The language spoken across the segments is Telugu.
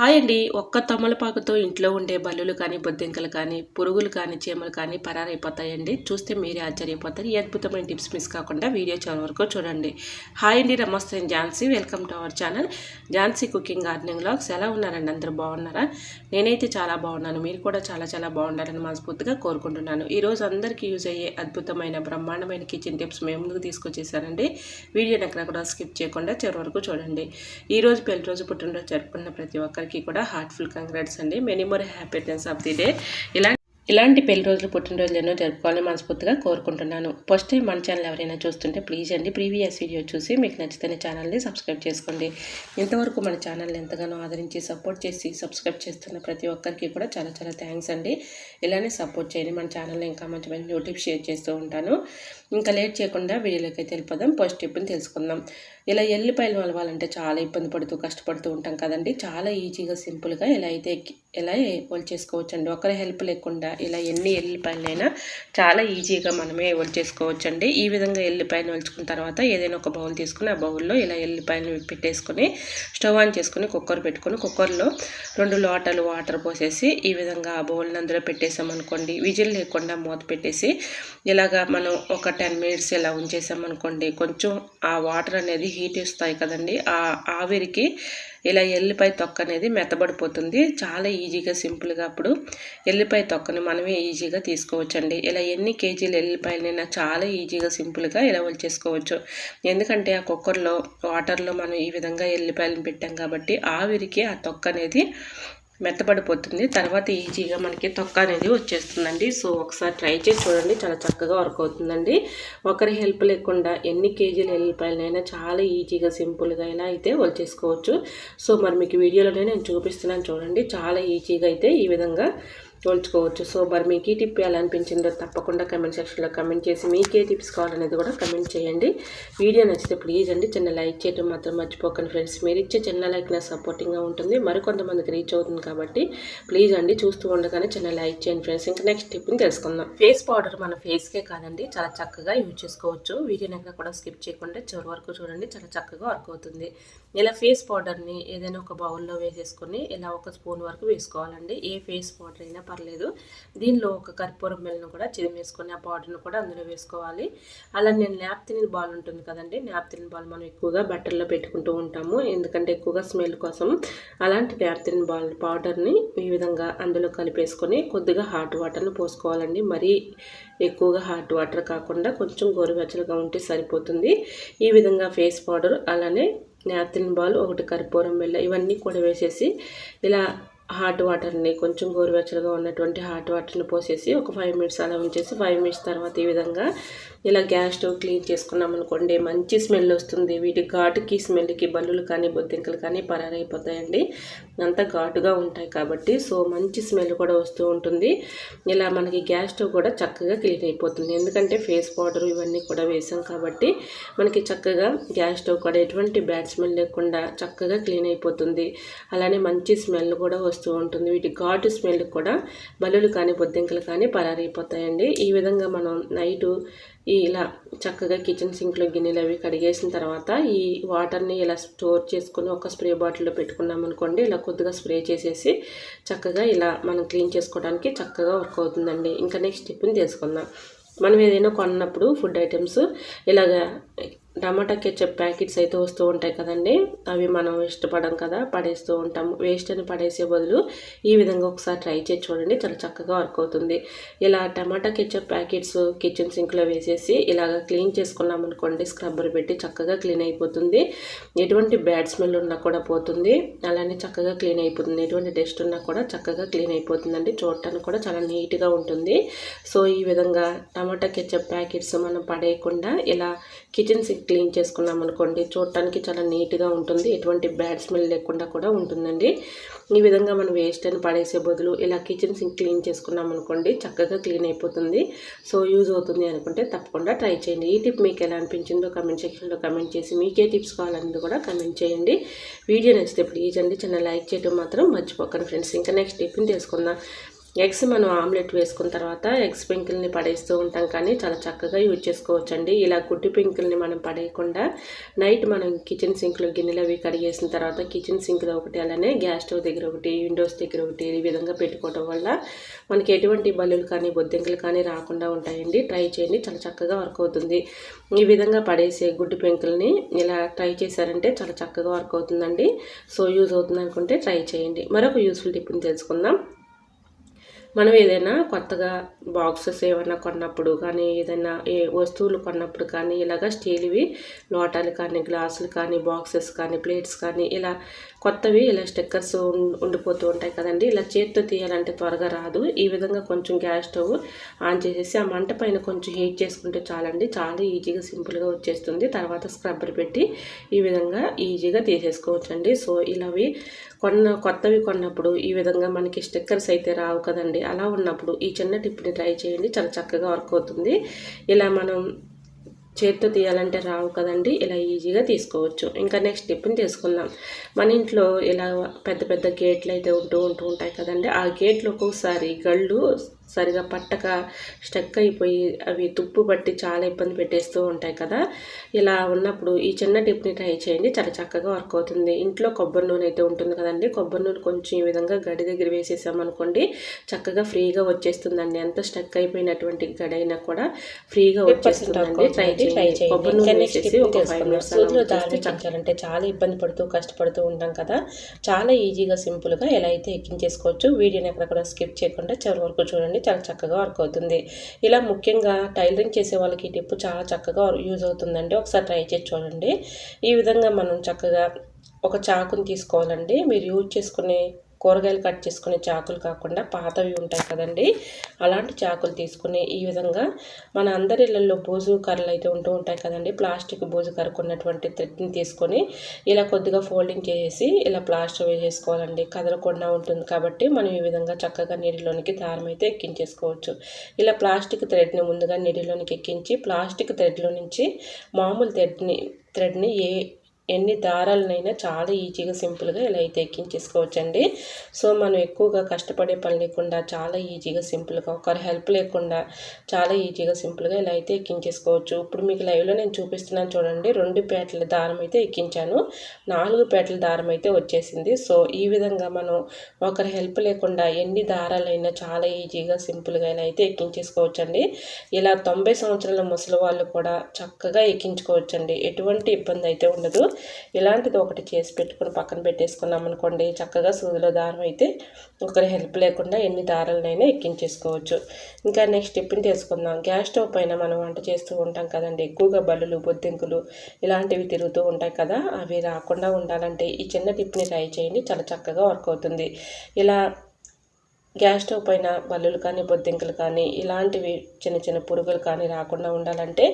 హాయ్ అండి ఒక్క తమలపాకుతో ఇంట్లో ఉండే బల్లులు కానీ బొద్దింకలు కానీ పురుగులు కానీ చీమలు కానీ పరారైపోతాయండి. చూస్తే మీరే ఆశ్చర్యపోతారు. ఈ అద్భుతమైన టిప్స్ మిస్ కాకుండా వీడియో చివరి వరకు చూడండి. హాయ్ అండి నమస్తే Jhansi. Welcome to our channel. Jhansi cooking gardening logs ఎలా ఉన్నారండి? అందరూ బాగున్నారా? నేనైతే చాలా బాగున్నాను. మీరు కూడా చాలా చాలా బాగుండాలని మనస్ఫూర్తిగా కోరుకుంటున్నాను. ఈరోజు అందరికీ యూజ్ అయ్యే అద్భుతమైన బ్రహ్మాండమైన కిచెన్ టిప్స్ మేము ముందుకు తీసుకొచ్చేసానండి. వీడియోని ఎక్కడ కూడా స్కిప్ చేయకుండా చివరి వరకు చూడండి. ఈరోజు పెళ్ళి రోజు పుట్టినరోజు జరుపుకున్న ప్రతి ఒక్కరికి అందరికీ కూడా హార్ట్ఫుల్ కంగ్రాట్స్ అండి. Many more happiness of the day ఇలా ఇలాంటి పెళ్ళి రోజులు పుట్టినరోజులు ఎన్నో జరుపుకోవాలని మనస్ఫూర్తిగా కోరుకుంటున్నాను. ఫస్ట్ టైం మన ఛానల్ ఎవరైనా చూస్తుంటే ప్లీజ్ అండి ప్రీవియస్ వీడియో చూసి మీకు నచ్చితే ఛానల్ని సబ్స్క్రైబ్ చేసుకోండి. ఇంతవరకు మన ఛానల్ని ఎంతగానో ఆదరించి సపోర్ట్ చేసి సబ్స్క్రైబ్ చేస్తున్న ప్రతి ఒక్కరికి కూడా చాలా చాలా థ్యాంక్స్ అండి. ఇలానే సపోర్ట్ చేయండి. మన ఛానల్లో ఇంకా మంచి మంచి యూట్యూబ్ షేర్ చేస్తూ ఉంటాను. ఇంకా లేట్ చేయకుండా వీడియోలోకి అయితే వెళ్ళిపోదాం. ఫస్ట్ టిప్ని తెలుసుకుందాం. ఇలా ఎల్లిపాయలు వలవాలంటే చాలా ఇబ్బంది పడుతూ కష్టపడుతూ ఉంటాం కదండి. చాలా ఈజీగా సింపుల్గా ఇలా అయితే ఎలా చేసుకోవచ్చు అండి ఒకరి హెల్ప్ లేకుండా ఇలా ఎన్ని ఎల్లిపాయలైనా చాలా ఈజీగా మనమే చేసుకోవచ్చు ఈ విధంగా ఎల్లిపాయలు వలుచుకున్న తర్వాత ఏదైనా ఒక బౌల్ తీసుకుని ఆ బౌల్లో ఇలా ఎల్లిపాయలు పెట్టేసుకొని స్టవ్ ఆన్ చేసుకుని కుక్కర్ పెట్టుకొని కుక్కర్లో రెండు లోటలు వాటర్ పోసేసి ఈ విధంగా ఆ బౌల్ని అందులో పెట్టేసామనుకోండి విజిల్ లేకుండా మూత పెట్టేసి ఇలాగా మనం ఒక టెన్ మినిట్స్ ఇలా ఉంచేసామనుకోండి కొంచెం ఆ వాటర్ అనేది హీట్ ఇస్తాయి కదండి. ఆ ఆవిరికి ఇలా ఎల్లిపాయ తొక్క అనేది మెత్తబడిపోతుంది. చాలా ఈజీగా సింపుల్గా అప్పుడు ఎల్లిపాయ తొక్కని మనమే ఈజీగా తీసుకోవచ్చండి. ఇలా ఎన్ని కేజీలు ఎల్లిపాయలైనా చాలా ఈజీగా సింపుల్గా ఇలా వచ్చేసుకోవచ్చు ఎందుకంటే ఆ కుక్కర్లో వాటర్లో మనం ఈ విధంగా ఎల్లిపాయలను పెట్టాం కాబట్టి ఆవిరికి ఆ తొక్క అనేది మెత్తబడిపోతుంది. తర్వాత ఈజీగా మనకి తొక్క అనేది వచ్చేస్తుందండి. సో ఒకసారి ట్రై చేసి చూడండి. చాలా చక్కగా వర్క్ అవుతుందండి. ఒకరి హెల్ప్ లేకుండా ఎన్ని కేజీలు ఎల్లిపాయలైనా చాలా ఈజీగా సింపుల్గా అయినా అయితే వచ్చేసుకోవచ్చు సో మరి మీకు వీడియోలోనే నేను చూపిస్తున్నాను చూడండి. చాలా ఈజీగా అయితే ఈ విధంగా ఉంచుకోవచ్చు సో మరి మీకు ఈ టిప్ ఎలా అనిపించిందో తప్పకుండా కమెంట్ సెక్షన్లో కమెంట్ చేసి మీకు ఏ టిప్స్ కావాలనేది కూడా కమెంట్ చేయండి. వీడియో నచ్చితే ప్లీజ్ అండి చిన్న లైక్ చేయడం మాత్రం మర్చిపోకండి ఫ్రెండ్స్. మీరు ఇచ్చే చిన్న లైక్ నా సపోర్టింగ్గా ఉంటుంది మరికొంతమందికి రీచ్ అవుతుంది కాబట్టి ప్లీజ్ అండి చూస్తూ ఉండగానే చిన్న లైక్ చేయండి ఫ్రెండ్స్. ఇంకా నెక్స్ట్ టిప్ని తెలుసుకుందాం. ఫేస్ పౌడర్ మన ఫేస్కే కాదండి చాలా చక్కగా యూజ్ చేసుకోవచ్చు. వీడియోని ఎక్కడ కూడా స్కిప్ చేయకుండా చివరి వరకు చూడండి చాలా చక్కగా వర్క్ అవుతుంది. ఇలా ఫేస్ పౌడర్ని ఏదైనా ఒక బౌల్లో వేసేసుకొని ఇలా ఒక స్పూన్ వరకు వేసుకోవాలండి. ఏ ఫేస్ పౌడర్ అయినా పర్లేదు. దీనిలో ఒక కర్పూరం బెల్లను కూడా చిరిమేసుకొని ఆ పౌడర్ను కూడా అందులో వేసుకోవాలి. అలా నేను న్యాప్తిన్ బాల్ ఉంటుంది కదండి న్యాప్తిన్ బాల్ మనం ఎక్కువగా బట్టల్లో పెట్టుకుంటూ ఉంటాము. ఎందుకంటే ఎక్కువగా స్మెల్ కోసం అలాంటి న్యాప్తిన్ బాల్ పౌడర్ని ఈ విధంగా అందులో కలిపేసుకొని కొద్దిగా హాట్ వాటర్ని పోసుకోవాలండి. మరీ ఎక్కువగా హాట్ వాటర్ కాకుండా కొంచెం గోరువెచ్చలుగా ఉంటే సరిపోతుంది. ఈ విధంగా ఫేస్ పౌడర్ అలానే నాప్తిన్ బాల్ ఒకటి కర్పూరం బెల్ల ఇవన్నీ కూడా వేసేసి ఇలా హాట్ వాటర్ని కొంచెం గోరువెచ్చలుగా ఉన్నటువంటి హాట్ వాటర్ని పోసేసి ఒక ఫైవ్ మినిట్స్ అలా ఉంచేసి ఫైవ్ మినిట్స్ తర్వాత ఈ విధంగా ఇలా గ్యాస్ స్టవ్ క్లీన్ చేసుకున్నాం అనుకోండి మంచి స్మెల్ వస్తుంది. వీటి ఘాటుకి స్మెల్కి బల్లులు కానీ బొద్దింకలు కానీ పరారైపోతాయండి. అంతా ఘాటుగా ఉంటాయి కాబట్టి సో మంచి స్మెల్ కూడా వస్తూ ఉంటుంది. ఇలా మనకి గ్యాస్ స్టవ్ కూడా చక్కగా క్లీన్ అయిపోతుంది. ఎందుకంటే ఫేస్ పౌడర్ ఇవన్నీ కూడా వేసాం కాబట్టి మనకి చక్కగా గ్యాస్ స్టవ్ కూడా ఎటువంటి బ్యాడ్ స్మెల్ లేకుండా చక్కగా క్లీన్ అయిపోతుంది. అలానే మంచి స్మెల్ కూడా వస్తుంది. వస్తూ ఉంటుంది. వీటి ఘాటు స్మెల్ కూడా బల్లులు కానీ బొద్దింకలు కానీ పరారైపోతాయండి. ఈ విధంగా మనం నైటు ఇలా చక్కగా కిచెన్ సింక్లో గిన్నెలు అవి కడిగేసిన తర్వాత ఈ వాటర్ని ఇలా స్టోర్ చేసుకుని ఒక స్ప్రే బాటిల్లో పెట్టుకున్నాం అనుకోండి ఇలా కొద్దిగా స్ప్రే చేసేసి చక్కగా ఇలా మనం క్లీన్ చేసుకోవడానికి చక్కగా వర్క్ అవుతుందండి. ఇంకా నెక్స్ట్ టిప్ని తెలుసుకుందాం మనం ఏదైనా కొన్నప్పుడు ఫుడ్ ఐటమ్స్ ఇలాగ టమాటా కెచ్చప్ ప్యాకెట్స్ అయితే వస్తూ ఉంటాయి కదండి. అవి మనం ఇష్టపడం కదా పడేస్తూ ఉంటాము వేస్ట్ అని పడేసే బదులు ఈ విధంగా ఒకసారి ట్రై చేసి చూడండి. చాలా చక్కగా వర్క్ అవుతుంది. ఇలా టమాటా కెచ్చప్ ప్యాకెట్స్ కిచెన్ సింక్లో వేసేసి ఇలాగ క్లీన్ చేసుకున్నాం అనుకోండి స్క్రబ్బర్ పెట్టి చక్కగా క్లీన్ అయిపోతుంది. ఎటువంటి బ్యాడ్ స్మెల్ ఉన్నా కూడా పోతుంది. అలానే చక్కగా క్లీన్ అయిపోతుంది. ఎటువంటి డస్ట్ ఉన్నా కూడా చక్కగా క్లీన్ అయిపోతుందండి. చూడటానికి కూడా చాలా నీట్గా ఉంటుంది. సో ఈ విధంగా టమాటా కెచ్చప్ ప్యాకెట్స్ మనం పడేయకుండా ఇలా కిచెన్ సింక్ క్లీన్ చేసుకున్నాం అనుకోండి. చూడటానికి చాలా నీట్గా ఉంటుంది. ఎటువంటి బ్యాడ్ స్మెల్ లేకుండా కూడా ఉంటుందండి. ఈ విధంగా మనం వేస్ట్ అని పడేసే బదులు ఇలా కిచెన్ సింక్ క్లీన్ చేసుకున్నాం అనుకోండి చక్కగా క్లీన్ అయిపోతుంది. సో యూజ్ అవుతుంది అనుకుంటే తప్పకుండా ట్రై చేయండి. ఈ టిప్ మీకు ఎలా అనిపించిందో కమెంట్ సెక్షన్లో కమెంట్ చేసి మీకే టిప్స్ కావాలన్నది కూడా కమెంట్ చేయండి. వీడియో నచ్చితే ప్లీజ్ అండి. చిన్న లైక్ చేయడం మాత్రం మర్చిపోకండి ఫ్రెండ్స్. ఇంకా నెక్స్ట్ టిప్ని తెలుసుకుందాం. ఎగ్స్ మనం ఆమ్లెట్ వేసుకున్న తర్వాత ఎగ్స్ పెంకుల్ని పడేస్తూ ఉంటాం కానీ చాలా చక్కగా యూజ్ చేసుకోవచ్చండి. ఇలా గుడ్డు పెంకుల్ని మనం పడేయకుండా నైట్ మనం కిచెన్ సింక్లో గిన్నెలు అవి కడిగేసిన తర్వాత కిచెన్ సింక్లో ఒకటి అలానే గ్యాస్ స్టవ్ దగ్గర ఒకటి విండోస్ దగ్గర ఒకటి ఈ విధంగా పెట్టుకోవడం వల్ల మనకి ఎటువంటి బల్లులు కానీ బొద్దింకలు కానీ రాకుండా ఉంటాయండి. ట్రై చేయండి. చాలా చక్కగా వర్క్ అవుతుంది. ఈ విధంగా పడేసే గుడ్డు పెంకుల్ని ఇలా ట్రై చేశారంటే చాలా చక్కగా వర్క్ అవుతుందండి. సో యూజ్ అవుతుంది అనుకుంటే ట్రై చేయండి. మరొక యూస్ఫుల్ టిప్ని తెలుసుకుందాం. మనం ఏదైనా కొత్తగా బాక్సెస్ ఏమైనా కొన్నప్పుడు కానీ ఏదైనా ఏ వస్తువులు కొన్నప్పుడు కానీ ఇలాగ స్టీల్వి లోటాలు కానీ గ్లాసులు కానీ బాక్సెస్ కానీ ప్లేట్స్ కానీ ఇలా కొత్తవి ఇలా స్టిక్కర్స్ ఉండిపోతూ ఉంటాయి కదండి. ఇలా చేతితో తీయాలంటే త్వరగా రాదు. ఈ విధంగా కొంచెం గ్యాస్ స్టవ్ ఆన్ చేసేసి ఆ మంట పైన కొంచెం హీట్ చేసుకుంటే చాలండి. చాలా ఈజీగా సింపుల్గా వచ్చేస్తుంది. తర్వాత స్క్రబ్బర్ పెట్టి ఈ విధంగా ఈజీగా తీసేసుకోవచ్చండి. సో ఇలావి కొన్న కొత్తవి కొన్నప్పుడు ఈ విధంగా మనకి స్టిక్కర్స్ అయితే రావు కదండి. అలా ఉన్నప్పుడు ఈ చిన్న టిప్ని ట్రై చేయండి. చాలా చక్కగా వర్క్ అవుతుంది. ఇలా మనం చేతితో తీయాలంటే రావు కదండి. ఇలా ఈజీగా తీసుకోవచ్చు. ఇంకా నెక్స్ట్ స్టెప్ని తీసుకుందాం. మన ఇంట్లో ఇలా పెద్ద పెద్ద గేట్లు అయితే ఉంటూ ఉంటూ ఉంటాయి కదండి. ఆ గేట్లు ఒక్కొక్కసారి గళ్ళు సరిగా పట్టక స్టక్ అయిపోయి అవి తుప్పు పట్టి చాలా ఇబ్బంది పెట్టేస్తూ ఉంటాయి కదా. ఇలా ఉన్నప్పుడు ఈ చిన్న టిప్ని ట్రై చేయండి. చాలా చక్కగా వర్క్ అవుతుంది. ఇంట్లో కొబ్బరి నూనె అయితే ఉంటుంది కదండి. కొబ్బరి నూనె కొంచెం ఈ విధంగా గడి దగ్గర వేసేసామనుకోండి చక్కగా ఫ్రీగా వచ్చేస్తుందండి. ఎంత స్టక్ అయిపోయినటువంటి గడి అయినా కూడా ఫ్రీగా వచ్చేస్తుందండి. ట్రై చేయండి. కొబ్బరి నూనె వేసేసి ఒక ఫైవ్ మినిట్స్ చక్కాలంటే చాలా. ఇబ్బంది పడుతూ కష్టపడుతూ ఉంటాం కదా. చాలా ఈజీగా సింపుల్గా ఎలా అయితే ఎక్కించేసుకోవచ్చు వీడియోని ఎక్కడ కూడా స్కిప్ చేయకుండా చివరి వరకు చూడండి. చాలా చక్కగా వర్క్ అవుతుంది. ఇలా ముఖ్యంగా టైలరింగ్ చేసే వాళ్ళకి ఈ టిప్పు చాలా చక్కగా యూజ్ అవుతుందండి. ఒకసారి ట్రై చేసి చూడండి. ఈ విధంగా మనం చక్కగా ఒక చాకుని తీసుకోవాలండి. మీరు యూజ్ చేసుకునే కూరగాయలు కట్ చేసుకునే చాకులు కాకుండా పాతవి ఉంటాయి కదండి. అలాంటి చాకులు తీసుకుని ఈ విధంగా మన అందరి ఇళ్ళల్లో బోజు కర్రలు అయితే ఉంటూ ఉంటాయి కదండి. ప్లాస్టిక్ బోజు కరుకున్నటువంటి థ్రెడ్ని తీసుకొని ఇలా కొద్దిగా ఫోల్డింగ్ చేసి ఇలా ప్లాస్టర్ వేసేసుకోవాలండి. కదలకుండా ఉంటుంది కాబట్టి మనం ఈ విధంగా చక్కగా నీటిలోనికి దారం అయితే ఎక్కించేసుకోవచ్చు. ఇలా ప్లాస్టిక్ థ్రెడ్ని ముందుగా నీటిలోనికి ఎక్కించి ప్లాస్టిక్ థ్రెడ్లో నుంచి మామూలు థ్రెడ్ని థ్రెడ్ని ఏ ఎన్ని దారాలనైనా చాలా ఈజీగా సింపుల్గా ఇలా అయితే ఎక్కించేసుకోవచ్చండి. సో మనం ఎక్కువగా కష్టపడే పని లేకుండా చాలా ఈజీగా సింపుల్గా ఒకరి హెల్ప్ లేకుండా చాలా ఈజీగా సింపుల్గా ఇలా అయితే ఎక్కించేసుకోవచ్చు. ఇప్పుడు మీకు లైవ్లో నేను చూపిస్తున్నాను చూడండి. రెండు పేటల దారం అయితే ఎక్కించాను. నాలుగు పేటల దారం అయితే వచ్చేసింది. సో ఈ విధంగా మనం ఒకరి హెల్ప్ లేకుండా ఎన్ని దారాలైనా చాలా ఈజీగా సింపుల్గా ఇలా అయితే ఎక్కించేసుకోవచ్చండి. ఇలా తొంభై సంవత్సరాల ముసలి వాళ్ళు కూడా చక్కగా ఎక్కించుకోవచ్చండి. ఎటువంటి ఇబ్బంది అయితే ఉండదు. ఇలాంటిది ఒకటి చేసి పెట్టుకుని పక్కన పెట్టేసుకున్నాం అనుకోండి చక్కగా సూదిలో దారం అయితే ఒకరి హెల్ప్ లేకుండా ఎన్ని దారాలనైనా ఎక్కించేసుకోవచ్చు. ఇంకా నెక్స్ట్ టిప్ని తెలుసుకుందాం గ్యాస్ స్టవ్ పైన మనం వంట చేస్తూ ఉంటాం కదండి ఎక్కువగా బల్లులు బొద్దింకులు ఇలాంటివి తిరుగుతూ ఉంటాయి కదా అవి రాకుండా ఉండాలంటే ఈ చిన్న టిప్ని ట్రై చేయండి చాలా చక్కగా వర్క్ అవుతుంది. ఇలా గ్యాస్ స్టవ్ పైన బల్లులు కానీ బొద్దింకలు కానీ ఇలాంటివి చిన్న చిన్న పురుగులు కానీ రాకుండా ఉండాలంటే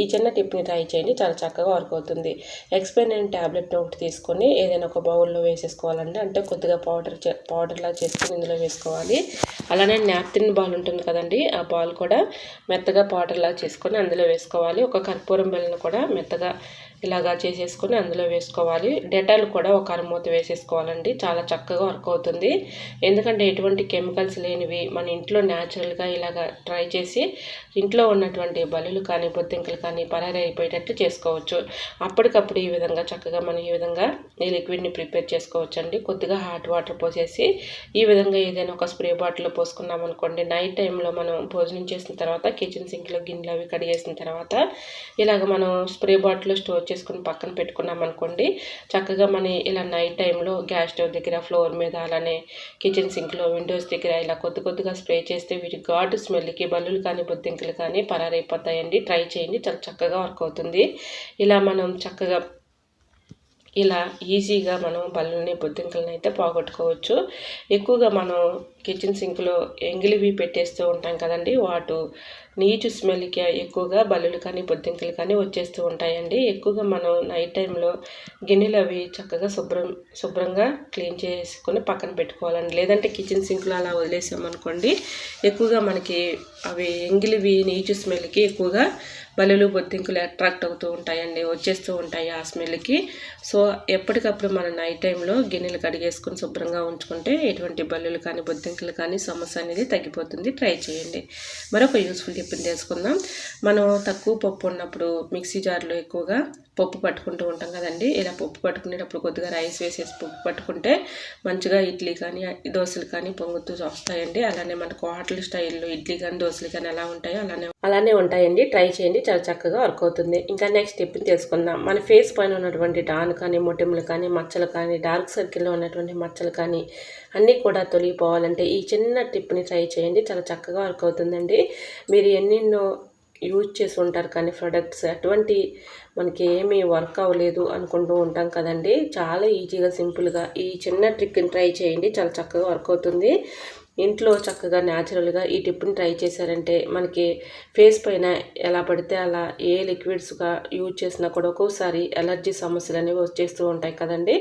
ఈ చిన్న టిప్ని ట్రై చేయండి. చాలా చక్కగా వర్క్ అవుతుంది. ఎక్స్పెరిమెంట్ ట్యాబ్లెట్ ఒకటి తీసుకొని ఏదైనా ఒక బౌల్లో వేసేసుకోవాలండి. అంటే కొద్దిగా పౌడర్ పౌడర్లా చేసుకొని ఇందులో వేసుకోవాలి. అలానే నాప్తిన్ బాల్ ఉంటుంది కదండి ఆ బాల్ కూడా మెత్తగా పౌడర్లా చేసుకొని అందులో వేసుకోవాలి. ఒక కర్పూరం బెల్లను కూడా మెత్తగా ఇలాగా చేసేసుకొని అందులో వేసుకోవాలి. డెటాల్ కూడా ఒక అరమూత వేసేసుకోవాలండి. చాలా చక్కగా వర్క్ అవుతుంది. ఎందుకంటే ఎటువంటి కెమికల్స్ లేనివి మన ఇంట్లో న్యాచురల్గా ఇలాగ ట్రై చేసి ఇంట్లో ఉన్నటువంటి బలులు కానీ బొద్దింకలు కానీ పరారి చేసుకోవచ్చు. అప్పటికప్పుడు ఈ విధంగా చక్కగా మనం ఈ విధంగా ఈ లిక్విడ్ని ప్రిపేర్ చేసుకోవచ్చు అండి కొద్దిగా హాట్ వాటర్ పోసేసి ఈ విధంగా ఏదైనా ఒక స్ప్రే బాటిల్లో పోసుకున్నాం అనుకోండి నైట్ టైంలో మనం భోజనం చేసిన తర్వాత కిచెన్ సింక్లో గిన్నెలు అవి కడిగేసిన తర్వాత ఇలాగ మనం స్ప్రే బాటిల్లో స్టోర్ చేసుకుని పక్కన పెట్టుకున్నాం అనుకోండి చక్కగా మన ఇలా నైట్ టైంలో గ్యాస్ స్టవ్ దగ్గర ఫ్లోర్ మీద అలానే కిచెన్ సింక్లో విండోస్ దగ్గర ఇలా కొద్ది కొద్దిగా స్ప్రే చేస్తే వీటి ఘాటు స్మెల్కి బల్లులు కానీ బొద్దింకలు కానీ పరారైపోతాయండి. ట్రై చేయండి. చాలా చక్కగా వర్క్ అవుతుంది. ఇలా మనం చక్కగా ఇలా ఈజీగా మనం పళ్ళని బొద్దింకలను అయితే పోగొట్టుకోవచ్చు. ఎక్కువగా మనం కిచెన్ సింక్లో ఎంగిలివి పెట్టేస్తూ ఉంటాం కదండి. వాటు నీచు స్మెల్కి ఎక్కువగా బల్లులు కానీ బొద్దింకలు కానీ వచ్చేస్తూ ఉంటాయండి. ఎక్కువగా మనం నైట్ టైంలో గిన్నెలు అవి చక్కగా శుభ్రం శుభ్రంగా క్లీన్ చేసుకొని పక్కన పెట్టుకోవాలండి. లేదంటే కిచెన్ సింక్లో అలా వదిలేసామనుకోండి ఎక్కువగా మనకి అవి ఎంగిలివి నీచు స్మెల్కి ఎక్కువగా బలులు బొద్దింకులు అట్రాక్ట్ అవుతూ ఉంటాయండి వచ్చేస్తూ ఉంటాయి ఆ స్మెల్కి. సో ఎప్పటికప్పుడు మన నైట్ టైంలో గిన్నెలు కడిగేసుకుని శుభ్రంగా ఉంచుకుంటే ఎటువంటి బల్లులు కానీ బొద్దింకులు కానీ సమస్య అనేది తగ్గిపోతుంది. ట్రై చేయండి. మరొక యూస్ఫుల్ టిఫిన్ చేసుకుందాం మనం తక్కువ పప్పు ఉన్నప్పుడు మిక్సీ జార్లో ఎక్కువగా పప్పు పట్టుకుంటూ ఉంటాం కదండి. ఇలా పప్పు పట్టుకునేటప్పుడు కొద్దిగా రైస్ వేసేసి పప్పు పట్టుకుంటే మంచిగా ఇడ్లీ కానీ దోశలు కానీ పొంగుతూ వస్తాయండి. అలానే మనకు హోటల్ స్టైల్లో ఇడ్లీ కానీ దోశలు కానీ ఎలా ఉంటాయో అలానే అలానే ఉంటాయండి. ట్రై చేయండి. చాలా చక్కగా వర్క్ అవుతుంది. ఇంకా నెక్స్ట్ టిప్ని తెలుసుకుందాం. మన ఫేస్ పైన ఉన్నటువంటి డాన్ కానీ మొటిములు కానీ మచ్చలు కానీ డార్క్ సర్కిల్లో ఉన్నటువంటి మచ్చలు కానీ అన్నీ కూడా తొలగిపోవాలంటే ఈ చిన్న టిప్ని ట్రై చేయండి. చాలా చక్కగా వర్క్ అవుతుందండి. మీరు ఎన్నెన్నో యూజ్ చేసి ఉంటారు కానీ ప్రొడక్ట్స్ అటువంటి మనకి ఏమీ వర్క్ అవ్వలేదు అనుకుంటూ ఉంటాం కదండి. చాలా ఈజీగా సింపుల్గా ఈ చిన్న ట్రిక్ని ట్రై చేయండి. చాలా చక్కగా వర్క్ అవుతుంది. ఇంట్లో చక్కగా న్యాచురల్గా ఈ టిప్ని ట్రై చేశారంటే మనకి ఫేస్ పైన ఎలా పడితే అలా ఏ లిక్విడ్స్గా యూజ్ చేసినా కూడా ఒక్కోసారి ఎలర్జీ సమస్యలు అనేవి వచ్చేస్తూ ఉంటాయి కదండి.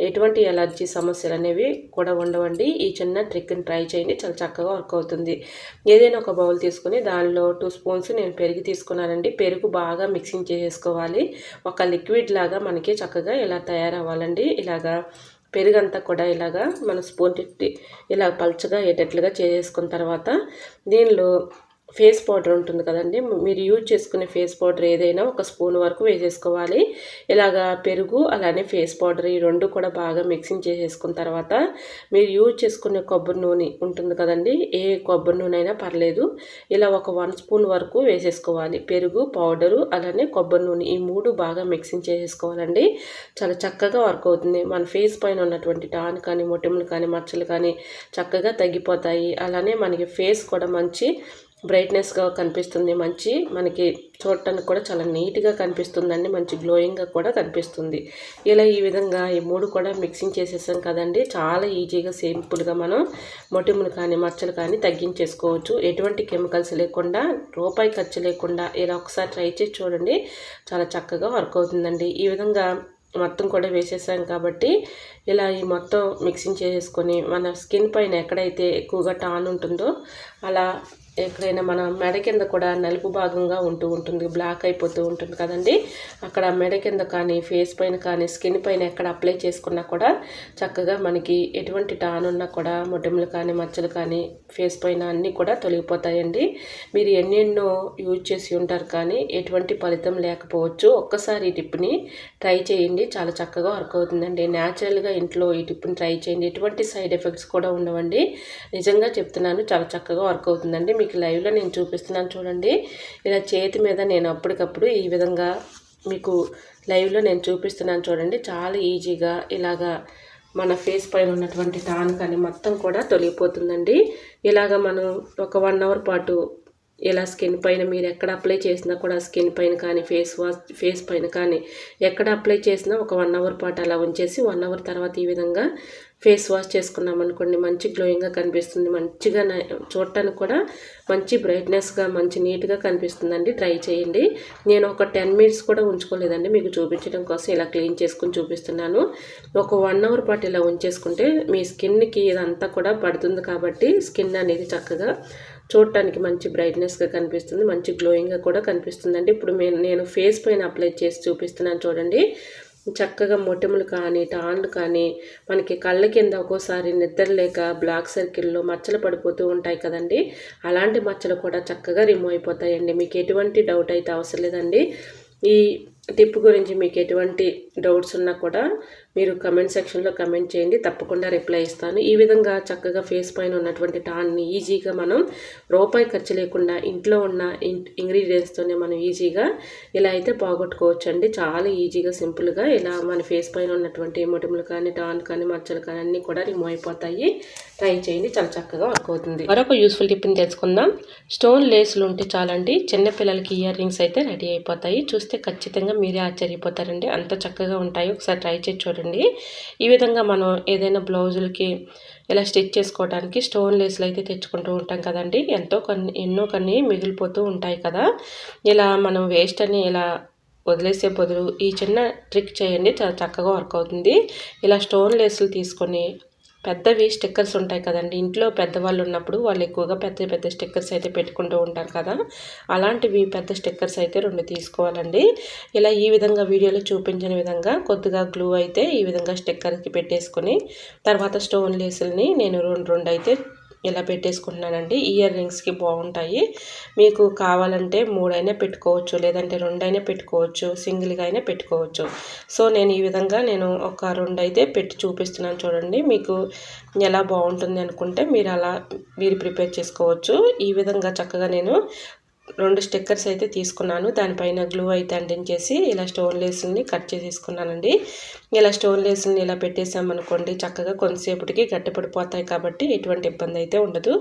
ఎటువంటి ఎలర్జీ సమస్యలు అనేవి కూడా ఉండవండి. ఈ చిన్న ట్రిక్ని ట్రై చేయండి. చాలా చక్కగా వర్క్ అవుతుంది. ఏదైనా ఒక బౌల్ తీసుకుని దానిలో టూ స్పూన్స్ నేను పెరుగు తీసుకున్నానండి. పెరుగు బాగా మిక్సింగ్ చేసుకోవాలి ఒక లిక్విడ్ లాగా మనకి చక్కగా ఇలా తయారవ్వాలండి. ఇలాగా పెరుగంతా కూడా ఇలాగా మన స్పూన్ తిట్టి ఇలా పల్చగా అయ్యేటట్లుగా చేసుకున్న తర్వాత దీనిలో ఫేస్ పౌడర్ ఉంటుంది కదండి. మీరు యూజ్ చేసుకునే ఫేస్ పౌడర్ ఏదైనా ఒక స్పూన్ వరకు వేసేసుకోవాలి. ఇలాగా పెరుగు అలానే ఫేస్ పౌడర్ ఈ రెండు కూడా బాగా మిక్సింగ్ చేసేసుకున్న తర్వాత మీరు యూజ్ చేసుకునే కొబ్బరి నూనె ఉంటుంది కదండి. ఏ కొబ్బరి నూనె అయినా పర్లేదు. ఇలా ఒక వన్ స్పూన్ వరకు వేసేసుకోవాలి. పెరుగు పౌడరు అలానే కొబ్బరి నూనె ఈ మూడు బాగా మిక్సింగ్ చేసేసుకోవాలండి. చాలా చక్కగా వర్క్ అవుతుంది. మన ఫేస్ పైన ఉన్నటువంటి టాన్ కానీ మొటిములు కానీ మచ్చలు కానీ చక్కగా తగ్గిపోతాయి. అలానే మనకి ఫేస్ కూడా మంచి బ్రైట్నెస్గా కనిపిస్తుంది. మంచి మనకి చూడటానికి కూడా చాలా నీట్గా కనిపిస్తుందండి. మంచి గ్లోయింగ్గా కూడా కనిపిస్తుంది. ఇలా ఈ విధంగా ఈ మూడు కూడా మిక్సింగ్ చేసేసాం కదండి. చాలా ఈజీగా సింపుల్గా మనం మొటిములు కానీ మచ్చలు కానీ తగ్గించేసుకోవచ్చు. ఎటువంటి కెమికల్స్ లేకుండా రూపాయి ఖర్చు లేకుండా ఇలా ఒకసారి ట్రై చేసి చూడండి. చాలా చక్కగా వర్క్ అవుతుందండి. ఈ విధంగా మొత్తం కూడా వేసేసాం కాబట్టి ఇలా ఈ మొత్తం మిక్సింగ్ చేసుకొని మన స్కిన్ పైన ఎక్కడైతే ఎక్కువగా టాన్ ఉంటుందో అలా ఎక్కడైనా మన మెడ కింద కూడా నలుపు భాగంగా ఉంటూ ఉంటుంది బ్లాక్ అయిపోతూ ఉంటుంది కదండి. అక్కడ మెడ కింద కానీ ఫేస్ పైన కానీ స్కిన్ పైన ఎక్కడ అప్లై చేసుకున్నా కూడా చక్కగా మనకి ఎటువంటి టాన్ ఉన్నా కూడా మొటిమలు కానీ మచ్చలు కానీ ఫేస్ పైన అన్నీ కూడా తొలగిపోతాయండి. మీరు ఎన్నెన్నో యూజ్ చేసి ఉంటారు కానీ ఎటువంటి ఫలితం లేకపోవచ్చు. ఒక్కసారి ఈ టిప్ని ట్రై చేయండి. చాలా చక్కగా వర్క్ అవుతుందండి. న్యాచురల్గా ఇంట్లో ఈ టిప్ని ట్రై చేయండి. ఎటువంటి సైడ్ ఎఫెక్ట్స్ కూడా ఉండవండి. నిజంగా చెప్తున్నాను చాలా చక్కగా వర్క్ అవుతుందండి. మీకు లైవ్లో నేను చూపిస్తున్నాను చూడండి. ఇలా చేతి మీద నేను అప్పటికప్పుడు ఈ విధంగా మీకు లైవ్లో నేను చూపిస్తున్నాను చూడండి. చాలా ఈజీగా ఇలాగా మన ఫేస్ పైన ఉన్నటువంటి టాన్ కానీ మొత్తం కూడా తొలగిపోతుందండి. ఇలాగ మనం ఒక వన్ అవర్ పాటు ఇలా స్కిన్ పైన మీరు ఎక్కడ అప్లై చేసినా కూడా స్కిన్ పైన కానీ ఫేస్ వాష్ ఫేస్ పైన కానీ ఎక్కడ అప్లై చేసినా ఒక వన్ అవర్ పాటు అలా ఉంచేసి వన్ అవర్ తర్వాత ఈ విధంగా ఫేస్ వాష్ చేసుకున్నాం అనుకోండి మంచి గ్లోయింగ్గా కనిపిస్తుంది. మంచిగా చూడటానికి కూడా మంచి బ్రైట్నెస్గా మంచి నీట్గా కనిపిస్తుందండి. ట్రై చేయండి. నేను ఒక టెన్ మినిట్స్ కూడా ఉంచుకోలేదండి. మీకు చూపించడం కోసం ఇలా క్లీన్ చేసుకుని చూపిస్తున్నాను. ఒక వన్ అవర్ పాటు ఇలా ఉంచేసుకుంటే మీ స్కిన్కి ఇదంతా కూడా పడుతుంది కాబట్టి స్కిన్ అనేది చక్కగా చూడటానికి మంచి బ్రైట్నెస్గా కనిపిస్తుంది మంచి గ్లోయింగ్గా కూడా కనిపిస్తుందండి. ఇప్పుడు నేను ఫేస్ పైన అప్లై చేసి చూపిస్తున్నాను చూడండి. చక్కగా మొటిములు కానీ టాన్లు కానీ మనకి కళ్ళ కింద ఒక్కోసారి నిద్ర లేక బ్లాక్ సర్కిల్లో మచ్చలు పడిపోతూ ఉంటాయి కదండి. అలాంటి మచ్చలు కూడా చక్కగా రిమూవ్ అయిపోతాయండి. మీకు ఎటువంటి డౌట్ అయితే అవసరం లేదండి. ఈ టిప్ గురించి మీకు ఎటువంటి డౌట్స్ ఉన్నా కూడా మీరు కమెంట్ సెక్షన్లో కమెంట్ చేయండి తప్పకుండా రిప్లై ఇస్తాను. ఈ విధంగా చక్కగా ఫేస్ పైన ఉన్నటువంటి టాన్ని ఈజీగా మనం రూపాయి ఖర్చు లేకుండా ఇంట్లో ఉన్న ఇంగ్రీడియంట్స్తోనే మనం ఈజీగా ఇలా అయితే పోగొట్టుకోవచ్చు అండి చాలా ఈజీగా సింపుల్గా ఇలా మన ఫేస్ పైన ఉన్నటువంటి మొటిములు కానీ టాన్ కానీ మచ్చలు కానీ అన్నీ కూడా రిమూవ్ అయిపోతాయి. ట్రై చేయండి చాలా చక్కగా వర్క్ అవుతుంది. మరొక యూస్ఫుల్ టిప్ని తెలుసుకుందాం. స్టోన్ లేసులు ఉంటే చాలండి చిన్నపిల్లలకి ఇయర్ రింగ్స్ అయితే రెడీ అయిపోతాయి. చూస్తే ఖచ్చితంగా మీరే ఆశ్చర్యపోతారండి. అంత చక్కగా ఉంటాయి. ఒకసారి ట్రై చేసి చూడండి. చూడండి ఈ విధంగా మనం ఏదైనా బ్లౌజులకి ఇలా స్టిచ్ చేసుకోవడానికి స్టోన్ లేస్లు అయితే తెచ్చుకుంటూ ఉంటాం కదండి. ఎంతో కొన్ని ఎన్నో కొన్ని మిగిలిపోతూ ఉంటాయి కదా. ఇలా మనం వేస్ట్ అని ఇలా వదిలేసే బదులు ఈ చిన్న ట్రిక్ చేయండి. చాలా చక్కగా వర్క్ అవుతుంది. ఇలా స్టోన్ లేస్లు తీసుకొని పెద్దవి స్టిక్కర్స్ ఉంటాయి కదండి. ఇంట్లో పెద్దవాళ్ళు ఉన్నప్పుడు వాళ్ళు ఎక్కువగా పెద్ద పెద్ద స్టిక్కర్స్ అయితే పెట్టుకుంటూ ఉంటారు కదా. అలాంటివి పెద్ద స్టిక్కర్స్ అయితే రెండు తీసుకోవాలండి. ఇలా ఈ విధంగా వీడియోలో చూపించిన విధంగా కొద్దిగా గ్లూ అయితే ఈ విధంగా స్టిక్కర్కి పెట్టేసుకొని తర్వాత స్టోన్ లేసుల్ని నేను రెండు రెండు అయితే ఇలా పెట్టేసుకుంటున్నానండి? ఇయర్ రింగ్స్కి బాగుంటాయి. మీకు కావాలంటే మూడైనా పెట్టుకోవచ్చు లేదంటే రెండైనా పెట్టుకోవచ్చు సింగిల్గా అయినా పెట్టుకోవచ్చు. సో నేను ఈ విధంగా నేను ఒక రెండు అయితే పెట్టి చూపిస్తున్నాను చూడండి. మీకు ఎలా బాగుంటుంది అనుకుంటే మీరు అలా మీరు ప్రిపేర్ చేసుకోవచ్చు. ఈ విధంగా చక్కగా నేను రెండు స్టిక్కర్స్ అయితే తీసుకున్నాను. దానిపైన గ్లూ అయితే అంటించేసి ఇలా స్టోన్ లేసుల్ని కట్ చేసేసుకున్నానండి. ఇలా స్టోన్ లేసుల్ని ఇలా పెట్టేసామనుకోండి చక్కగా కొంతసేపటికి గట్టిపడిపోతాయి కాబట్టి ఎటువంటి ఇబ్బంది అయితే ఉండదు.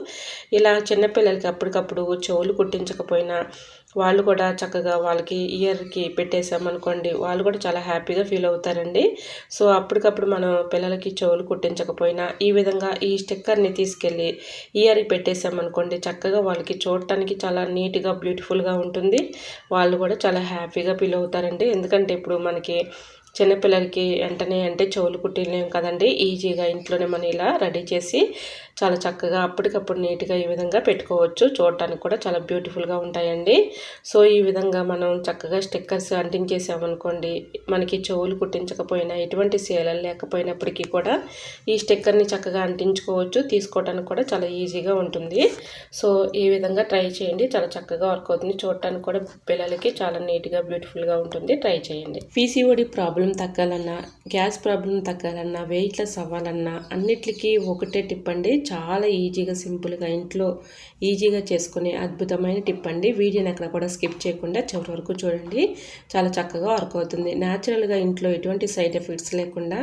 ఇలా చిన్నపిల్లలకి అప్పటికప్పుడు చెవులు కుట్టించకపోయినా వాళ్ళు కూడా చక్కగా వాళ్ళకి ఇయర్కి పెట్టేసామనుకోండి వాళ్ళు కూడా చాలా హ్యాపీగా ఫీల్ అవుతారండి. సో అప్పటికప్పుడు మనం పిల్లలకి చెవులు కుట్టించకపోయినా ఈ విధంగా ఈ స్టిక్కర్ని తీసుకెళ్ళి ఇయర్కి పెట్టేసామనుకోండి చక్కగా వాళ్ళకి చూడటానికి చాలా నీట్గా బ్యూటిఫుల్గా ఉంటుంది. వాళ్ళు కూడా చాలా హ్యాపీగా ఫీల్ అవుతారండి. ఎందుకంటే ఇప్పుడు మనకి చిన్నపిల్లలకి వెంటనే అంటే చెవులు కుట్టిలేం కదండి ఈజీగా ఇంట్లోనే మనం ఇలా రెడీ చేసి చాలా చక్కగా అప్పటికప్పుడు నీట్గా ఈ విధంగా పెట్టుకోవచ్చు. చూడటానికి కూడా చాలా బ్యూటిఫుల్గా ఉంటాయండి. సో ఈ విధంగా మనం చక్కగా స్టిక్కర్స్ అంటించేసామనుకోండి మనకి చెవులు కుట్టించకపోయినా ఎటువంటి సేలలు లేకపోయినప్పటికీ కూడా ఈ స్టిక్కర్ని చక్కగా అంటించుకోవచ్చు. తీసుకోవడానికి కూడా చాలా ఈజీగా ఉంటుంది. సో ఈ విధంగా ట్రై చేయండి. చాలా చక్కగా వర్క్ అవుతుంది. చూడటానికి కూడా పిల్లలకి చాలా నీట్గా బ్యూటిఫుల్గా ఉంటుంది. ట్రై చేయండి. పీసీఓడి ప్రాబ్లం తగ్గాలన్నా గ్యాస్ ప్రాబ్లం తగ్గాలన్నా వెయిట్ లెస్ అవ్వాలన్నా అన్నిటికీ ఒకటే టిప్ అండి. చాలా ఈజీగా సింపుల్గా ఇంట్లో ఈజీగా చేసుకునే అద్భుతమైన టిప్ అండి. వీడియోని అక్కడ కూడా స్కిప్ చేయకుండా చివరి వరకు చూడండి. చాలా చక్కగా వర్క్ అవుతుంది. న్యాచురల్గా ఇంట్లో ఎటువంటి సైడ్ ఎఫెక్ట్స్ లేకుండా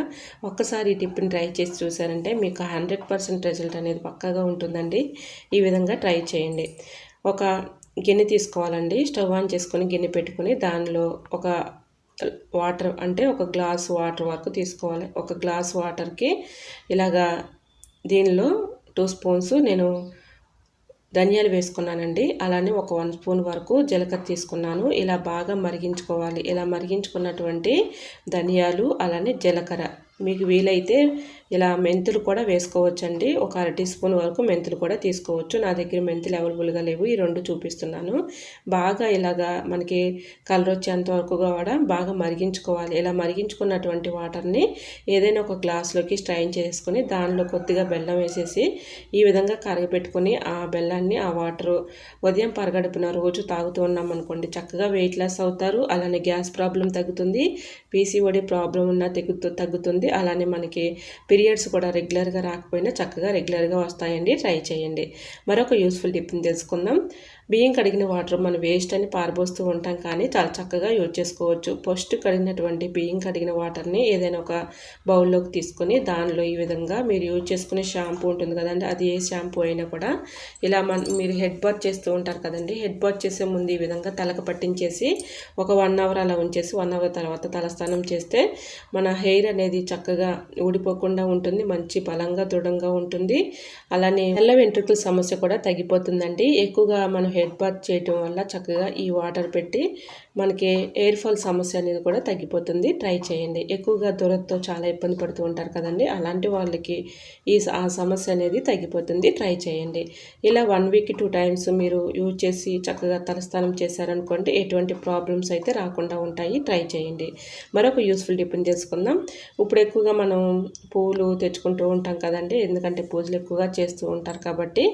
ఒక్కసారి ఈ టిప్ని ట్రై చేసి చూసారంటే మీకు హండ్రెడ్ పర్సెంట్ రిజల్ట్ అనేది పక్కాగా ఉంటుందండి. ఈ విధంగా ట్రై చేయండి. ఒక గిన్నె తీసుకోవాలండి. స్టవ్ ఆన్ చేసుకొని గిన్నె పెట్టుకుని దానిలో ఒక వాటర్ అంటే ఒక గ్లాస్ వాటర్ వరకు తీసుకోవాలి. ఒక గ్లాస్ వాటర్కి ఇలాగా దీనిలో టూ స్పూన్స్ నేను ధనియాలు వేసుకున్నానండి. అలానే ఒక వన్ స్పూన్ వరకు జీలకర్ర తీసుకున్నాను. ఇలా బాగా మరిగించుకోవాలి. ఇలా మరిగించుకున్నటువంటి ధనియాలు అలానే జీలకర్ర. మీకు వీలైతే ఇలా మెంతులు కూడా వేసుకోవచ్చండి. ఒక అర టీ స్పూన్ వరకు మెంతులు కూడా తీసుకోవచ్చు. నా దగ్గర మెంతులు అవైలబుల్గా లేవు. ఈ రెండు చూపిస్తున్నాను. బాగా ఇలాగా మనకి కలర్ వచ్చేంత వరకు కూడా బాగా మరిగించుకోవాలి. ఇలా మరిగించుకున్నటువంటి వాటర్ని ఏదైనా ఒక గ్లాస్లోకి స్ట్రైన్ చేసుకొని దానిలో కొద్దిగా బెల్లం వేసేసి ఈ విధంగా కరగపెట్టుకొని ఆ బెల్లాన్ని ఆ వాటరు ఉదయం పరగడుపున రోజు తాగుతూ ఉన్నాం అనుకోండి చక్కగా వెయిట్ లాస్ అవుతారు. అలానే గ్యాస్ ప్రాబ్లం తగ్గుతుంది. పీసీఓడి ప్రాబ్లం ఉన్న తగ్గుతూ తగ్గుతుంది. అలానే మనకి పీరియడ్స్ కూడా రెగ్యులర్గా రాకపోయినా చక్కగా రెగ్యులర్గా వస్తాయండి. ట్రై చేయండి. మరొక యూస్ఫుల్ టిప్ని తెలుసుకుందాం. బియ్యం కడిగిన వాటర్ మనం వేస్ట్ అని పారబోస్తూ ఉంటాం కానీ చాలా చక్కగా యూజ్ చేసుకోవచ్చు. ఫస్ట్ కడిగినటువంటి బియ్యం కడిగిన వాటర్ని ఏదైనా ఒక బౌల్లోకి తీసుకొని దానిలో ఈ విధంగా మీరు యూజ్ చేసుకునే షాంపూ ఉంటుంది కదండి అది ఏ షాంపూ అయినా కూడా ఇలా మన మీరు హెడ్ బాత్ చేస్తూ ఉంటారు కదండి హెడ్ బాత్ చేసే ముందు ఈ విధంగా తలకు పట్టించేసి ఒక వన్ అవర్ అలా ఉంచేసి వన్ అవర్ తర్వాత తలస్నానం చేస్తే మన హెయిర్ అనేది చక్కగా ఊడిపోకుండా ఉంటుంది మంచి బలంగా దృఢంగా ఉంటుంది. అలానే తెల్ల వెంట్రుకల సమస్య కూడా తగ్గిపోతుందండి. ఎక్కువగా మనం హెడ్ బాత్ చేయటం వల్ల చక్కగా ఈ వాటర్ పెట్టి మనకి ఎయిర్ ఫాల్ సమస్య అనేది కూడా తగ్గిపోతుంది. ట్రై చేయండి. ఎక్కువగా దూరంతో చాలా ఇబ్బంది పడుతూ ఉంటారు కదండి. అలాంటి వాళ్ళకి ఈ ఆ సమస్య అనేది తగ్గిపోతుంది. ట్రై చేయండి. ఇలా వన్ వీక్ టూ టైమ్స్ మీరు యూజ్ చేసి చక్కగా తలస్నానం చేశారనుకోండి ఎటువంటి ప్రాబ్లమ్స్ అయితే రాకుండా ఉంటాయి. ట్రై చేయండి. మరొక యూస్ఫుల్ టిప్ని తెలుసుకుందాం ఇప్పుడు ఎక్కువగా మనం పువ్వులు తెచ్చుకుంటూ ఉంటాం కదండి. ఎందుకంటే పూజలు ఎక్కువగా చేస్తూ ఉంటారు కాబట్టి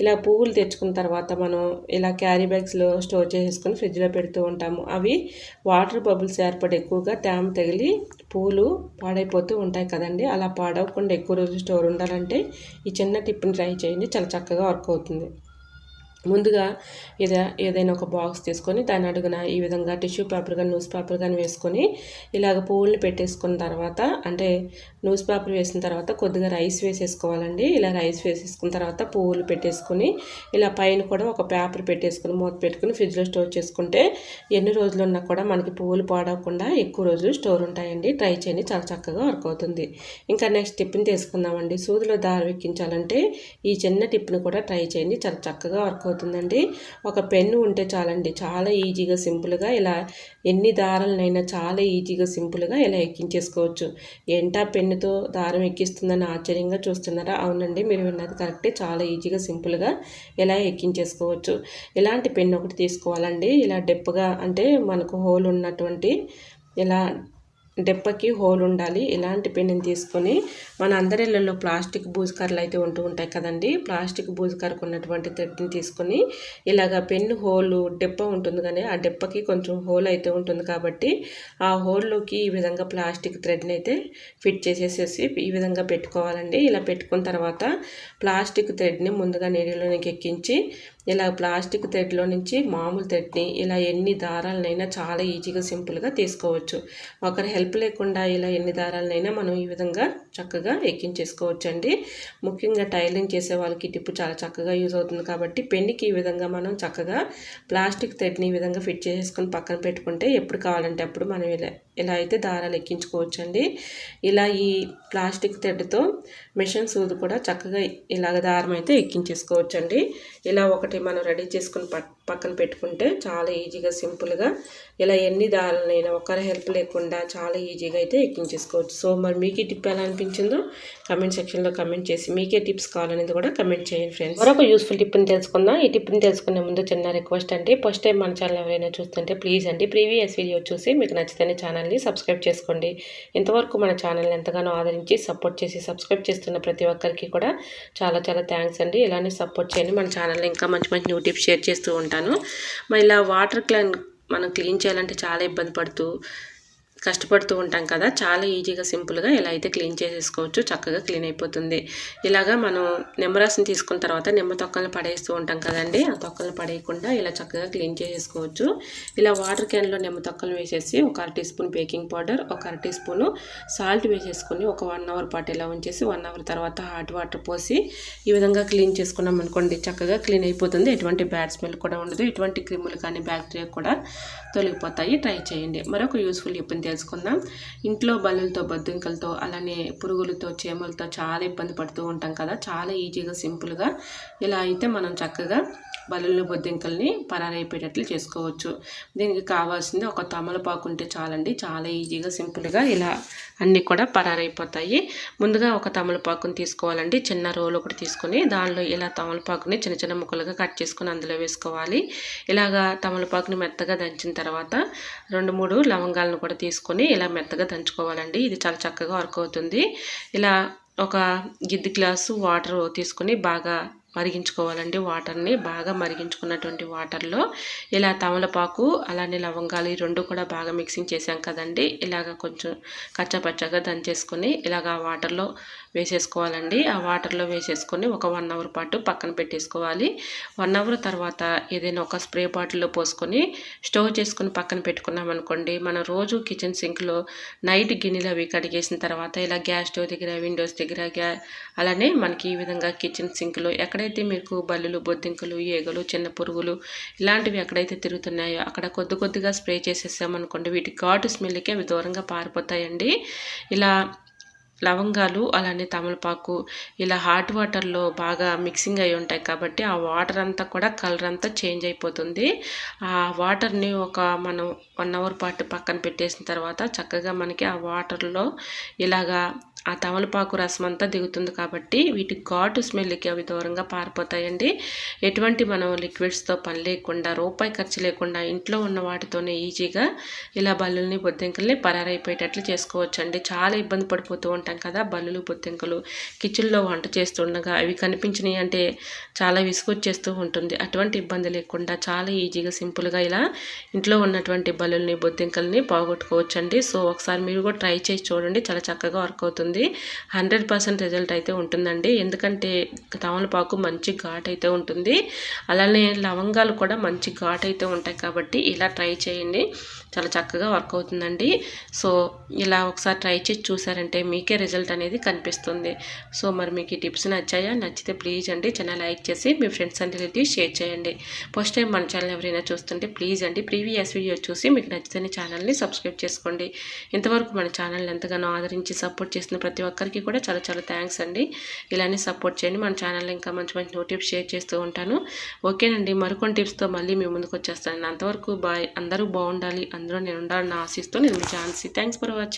ఇలా పువ్వులు తెచ్చుకున్న తర్వాత మనం ఇలా క్యారీ బ్యాగ్స్లో స్టోర్ చేసేసుకొని ఫ్రిడ్జ్లో పెడుతూ ఉంటాము. అవి వాటర్ బబుల్స్ ఏర్పడి ఎక్కువగా తేమ తగిలి పూలు పాడైపోతూ ఉంటాయి కదండి. అలా పాడవకుండా ఎక్కువ రోజులు స్టోర్ ఉండాలంటే ఈ చిన్న టిప్ని ట్రై చేయండి. చాలా చక్కగా వర్క్ అవుతుంది. ముందుగా ఏదా ఏదైనా ఒక బాక్స్ తీసుకొని దాని అడుగున ఈ విధంగా టిష్యూ పేపర్ కానీ న్యూస్ పేపర్ కానీ వేసుకొని ఇలాగ పువ్వుల్ని పెట్టేసుకున్న తర్వాత అంటే న్యూస్ పేపర్ వేసిన తర్వాత కొద్దిగా రైస్ వేసేసుకోవాలండి. ఇలా రైస్ వేసేసుకున్న తర్వాత పువ్వులు పెట్టేసుకొని ఇలా పైన కూడా ఒక పేపర్ పెట్టేసుకుని మూత పెట్టుకుని ఫ్రిడ్జ్లో స్టోర్ చేసుకుంటే ఎన్ని రోజులు ఉన్నా కూడా మనకి పువ్వులు పాడవకుండా ఎక్కువ రోజులు స్టోర్ ఉంటాయండి. ట్రై చేయండి. చాలా చక్కగా వర్క్ అవుతుంది. ఇంకా నెక్స్ట్ టిప్ని తీసుకుందామండి. సూదిలో దారి ఎక్కించాలంటే ఈ చిన్న టిప్ని కూడా ట్రై చేయండి. చాలా చక్కగా వర్క్ అవుతుంది. అవుతుందండి. ఒక పెన్ను ఉంటే చాలండి. చాలా ఈజీగా సింపుల్గా ఇలా ఎన్ని దారాలనైనా చాలా ఈజీగా సింపుల్గా ఇలా ఎక్కించేసుకోవచ్చు. ఏంటా పెన్నుతో దారం ఎక్కిస్తుందని ఆశ్చర్యంగా చూస్తున్నారా? అవునండి మీరు విన్నది కరెక్టే. చాలా ఈజీగా సింపుల్గా ఇలా ఎక్కించేసుకోవచ్చు. ఇలాంటి పెన్ను ఒకటి తీసుకోవాలండి. ఇలా డెప్పుగా అంటే మనకు హోల్ ఉన్నటువంటి ఇలా డెప్పకి హోల్ ఉండాలి. ఇలాంటి పెన్నుని తీసుకొని మన అందరి ఇళ్ళల్లో ప్లాస్టిక్ బూజుకర్రలు అయితే ఉంటూ ఉంటాయి కదండి. ప్లాస్టిక్ బూజుకర్రకు ఉన్నటువంటి థ్రెడ్ని తీసుకొని ఇలాగ పెన్ను హోల్ డెప్ప ఉంటుంది కానీ ఆ డెప్పకి కొంచెం హోల్ అయితే ఉంటుంది కాబట్టి ఆ హోల్లోకి ఈ విధంగా ప్లాస్టిక్ థ్రెడ్ని అయితే ఫిట్ చేసేసేసి ఈ విధంగా పెట్టుకోవాలండి. ఇలా పెట్టుకున్న తర్వాత ప్లాస్టిక్ థ్రెడ్ని ముందుగా నీళ్ళలోనికి ఎక్కించి ఇలా ప్లాస్టిక్ థ్రెడ్లో నుంచి మామూలు థ్రెడ్ని ఇలా ఎన్ని దారాలనైనా చాలా ఈజీగా సింపుల్గా తీసుకోవచ్చు. ఒకరి హెల్ప్ లేకుండా ఇలా ఎన్ని దారాలనైనా మనం ఈ విధంగా చక్కగా ఎక్కించేసుకోవచ్చు అండి ముఖ్యంగా టైలింగ్ చేసే వాళ్ళకి టిప్పు చాలా చక్కగా యూజ్ అవుతుంది కాబట్టి పెన్నికి ఈ విధంగా మనం చక్కగా ప్లాస్టిక్ థ్రెడ్ని ఈ విధంగా ఫిట్ చేసుకొని పక్కన పెట్టుకుంటే ఎప్పుడు కావాలంటే అప్పుడు మనం ఇలా ఇలా అయితే దారాలు ఎక్కించుకోవచ్చు అండి ఇలా ఈ ప్లాస్టిక్ థ్రెడ్తో మిషన్ సూది కూడా చక్కగా ఇలాగ దారం అయితే ఎక్కించేసుకోవచ్చు అండి ఇలా ఒకటి మనం రెడీ చేసుకుని పక్కన పెట్టుకుంటే చాలా ఈజీగా సింపుల్గా ఇలా ఎన్ని దారాలనైనా ఒకరి హెల్ప్ లేకుండా చాలా ఈజీగా అయితే ఎక్కించేసుకోవచ్చు. సో మరి మీకు ఈ టిప్ ఎలా అనిపించిందో కమెంట్ సెక్షన్లో కమెంట్ చేసి మీకే టిప్స్ కావాలనేది కూడా కమెంట్ చేయండి ఫ్రెండ్స్. మరొక యూస్ఫుల్ టిప్ని తెలుసుకుందాం. ఈ టిప్ని తెలుసుకునే ముందు చిన్న రిక్వెస్ట్ అండి. ఫస్ట్ టైం మన ఛానల్ ఎవరైనా చూస్తుంటే ప్లీజ్ అండి ప్రీవియస్ వీడియో చూసి మీకు నచ్చితే ఛానల్ని సబ్స్క్రైబ్ చేసుకోండి. ఇంతవరకు మన ఛానల్ని ఎంతగానో ఆదరించి సపోర్ట్ చేసి సబ్స్క్రైబ్ చేస్తున్న ప్రతి ఒక్కరికి కూడా చాలా చాలా థ్యాంక్స్ అండి. ఇలానే సపోర్ట్ చేయండి. మన ఛానల్లో ఇంకా మంచి మంచి న్యూ టిప్స్ షేర్ చేస్తూ ఉంటాను మరి ఇలా వాటర్ క్లాన్ మనం క్లీన్ చేయాలంటే చాలా ఇబ్బంది పడుతూ కష్టపడుతూ ఉంటాం కదా చాలా ఈజీగా సింపుల్గా ఇలా అయితే క్లీన్ చేసేసుకోవచ్చు. చక్కగా క్లీన్ అయిపోతుంది. ఇలాగా మనం నిమ్మరసం తీసుకున్న తర్వాత నిమ్మ తొక్కలను పడేస్తూ ఉంటాం కదండి. ఆ తొక్కలను పడేయకుండా ఇలా చక్కగా క్లీన్ చేసేసుకోవచ్చు. ఇలా వాటర్ క్యాన్లో నిమ్మ తొక్కలు వేసేసి ఒక అర టీ స్పూన్ బేకింగ్ పౌడర్ ఒక అర టీ స్పూన్ సాల్ట్ వేసేసుకొని ఒక వన్ అవర్ పాటు ఇలా ఉంచేసి వన్ అవర్ తర్వాత హాట్ వాటర్ పోసి ఈ విధంగా క్లీన్ చేసుకున్నాం అనుకోండి చక్కగా క్లీన్ అయిపోతుంది. ఎటువంటి బ్యాడ్ స్మెల్ కూడా ఉండదు. ఎటువంటి క్రిములు కానీ బ్యాక్టీరియా కూడా తొలగిపోతాయి. ట్రై చేయండి. మరొక యూస్ఫుల్ ఇప్పుడు వేసుకుందాం ఇంట్లో బల్లులతో బొద్దింకలతో అలానే పురుగులతో చీమలతో చాలా ఇబ్బంది పడుతూ ఉంటాం కదా. చాలా ఈజీగా సింపుల్గా ఇలా అయితే మనం చక్కగా బలులు బొద్దింకల్ని పరారైపోయేటట్లు చేసుకోవచ్చు. దీనికి కావాల్సింది ఒక తమలపాకు ఉంటే చాలండి. చాలా ఈజీగా సింపుల్గా ఇలా అన్నీ కూడా పరారైపోతాయి. ముందుగా ఒక తమలపాకుని తీసుకోవాలండి. చిన్న రోల్ ఒకటి తీసుకొని దానిలో ఇలా తమలపాకుని చిన్న చిన్న ముక్కలుగా కట్ చేసుకుని అందులో వేసుకోవాలి. ఇలాగా తమలపాకుని మెత్తగా దంచిన తర్వాత రెండు మూడు లవంగాలను కూడా తీసుకొని ఇలా మెత్తగా దంచుకోవాలండి. ఇది చాలా చక్కగా వర్క్ అవుతుంది. ఇలా ఒక గిద్ది గ్లాసు వాటర్ తీసుకొని బాగా మరిగించుకోవాలండి. వాటర్ని బాగా మరిగించుకున్నటువంటి వాటర్లో ఇలా తమలపాకు అలానే లవంగాలు ఈ రెండు కూడా బాగా మిక్సింగ్ చేసాం కదండి. ఇలాగ కొంచెం కచ్చపచ్చగా దంచేసుకొని ఇలాగ వాటర్లో వేసేసుకోవాలండి. ఆ వాటర్లో వేసేసుకొని ఒక వన్ అవర్ పాటు పక్కన పెట్టేసుకోవాలి. వన్ అవర్ తర్వాత ఏదైనా ఒక స్ప్రే బాటిల్లో పోసుకొని స్టోర్ చేసుకొని పక్కన పెట్టుకున్నాం అనుకోండి మనం రోజు కిచెన్ సింక్లో నైట్ గిన్నెలు అవి కడిగేసిన తర్వాత ఇలా గ్యాస్ స్టవ్ దగ్గర విండోస్ దగ్గర గ్యా అలానే మనకి ఈ విధంగా కిచెన్ సింక్లో ఎక్కడైతే మీకు బల్లులు బొద్దింకలు ఈగలు చిన్న పురుగులు ఇలాంటివి ఎక్కడైతే తిరుగుతున్నాయో అక్కడ కొద్ది కొద్దిగా స్ప్రే చేసేసామనుకోండి వీటి ఘాటు స్మెల్కి అవి దూరంగా పారిపోతాయండి. ఇలా లవంగాలు అలానే తమలపాకు ఇలా హాట్ వాటర్లో బాగా మిక్సింగ్ అయి ఉంటాయి కాబట్టి ఆ వాటర్ అంతా కూడా కలర్ అంతా చేంజ్ అయిపోతుంది. ఆ వాటర్ని ఒక మనం వన్ అవర్ పాటు పక్కన పెట్టేసిన తర్వాత చక్కగా మనకి ఆ వాటర్లో ఇలాగా ఆ తమలపాకు రసం అంతా దిగుతుంది కాబట్టి వీటి ఘాటు స్మెల్కి అవి దూరంగా పారిపోతాయండి. ఎటువంటి మనం లిక్విడ్స్తో పని లేకుండా రూపాయి ఖర్చు లేకుండా ఇంట్లో ఉన్న వాటితోనే ఈజీగా ఇలా బల్లుల్ని బొద్దింకల్ని పరారైపోయేటట్లు చేసుకోవచ్చు అండి చాలా ఇబ్బంది పడిపోతూ ఉంటాం కదా బల్లులు బొద్దింకలు. కిచెన్లో వంట చేస్తుండగా అవి కనిపించినాయి అంటే చాలా విసుగొచ్చేస్తూ ఉంటుంది. అటువంటి ఇబ్బంది లేకుండా చాలా ఈజీగా సింపుల్గా ఇలా ఇంట్లో ఉన్నటువంటి బల్లుల్ని బొద్దింకల్ని పోగొట్టుకోవచ్చండి. సో ఒకసారి మీరు కూడా ట్రై చేసి చూడండి. చాలా చక్కగా వర్క్ అవుతుంది. ఉంటుంది హండ్రెడ్ పర్సెంట్ రిజల్ట్ అయితే ఉంటుందండి. ఎందుకంటే తమలపాకు మంచి ఘాట్ అయితే ఉంటుంది. అలానే లవంగాలు కూడా మంచి ఘాట్ అయితే ఉంటాయి కాబట్టి ఇలా ట్రై చేయండి. చాలా చక్కగా వర్క్ అవుతుందండి. సో ఇలా ఒకసారి ట్రై చేసి చూసారంటే మీకే రిజల్ట్ అనేది కనిపిస్తుంది. సో మరి మీకు ఈ టిప్స్ నచ్చాయా? నచ్చితే ప్లీజ్ అండి ఛానల్ లైక్ చేసి మీ ఫ్రెండ్స్ అండ్ రిలేటివ్స్ షేర్ చేయండి. ఫస్ట్ టైం మన ఛానల్ ఎవరైనా చూస్తుంటే ప్లీజ్ అండి ప్రీవియస్ వీడియో చూసి మీకు నచ్చితే ఛానల్ని సబ్స్క్రైబ్ చేసుకోండి. ఇంతవరకు మన ఛానల్ని ఎంతగానో ఆదరించి సపోర్ట్ చేసిన ప్రతి ఒక్కరికి కూడా చాలా చాలా థ్యాంక్స్ అండి. ఇలానే సపోర్ట్ చేయండి మన ఛానల్ ఇంకా మంచి మంచి నోటిఫ్ షేర్ చేస్తూ ఉంటాను. ఓకేనండి మరికొన్ని టిప్స్తో మళ్ళీ మీ ముందుకు వచ్చేస్తాను. అంతవరకు బాయ్ అందరూ బాగుండాలి అందరూ నేను ఉండాలని ఆశిస్తూ నేను ఛాన్సీ. Thanks for watching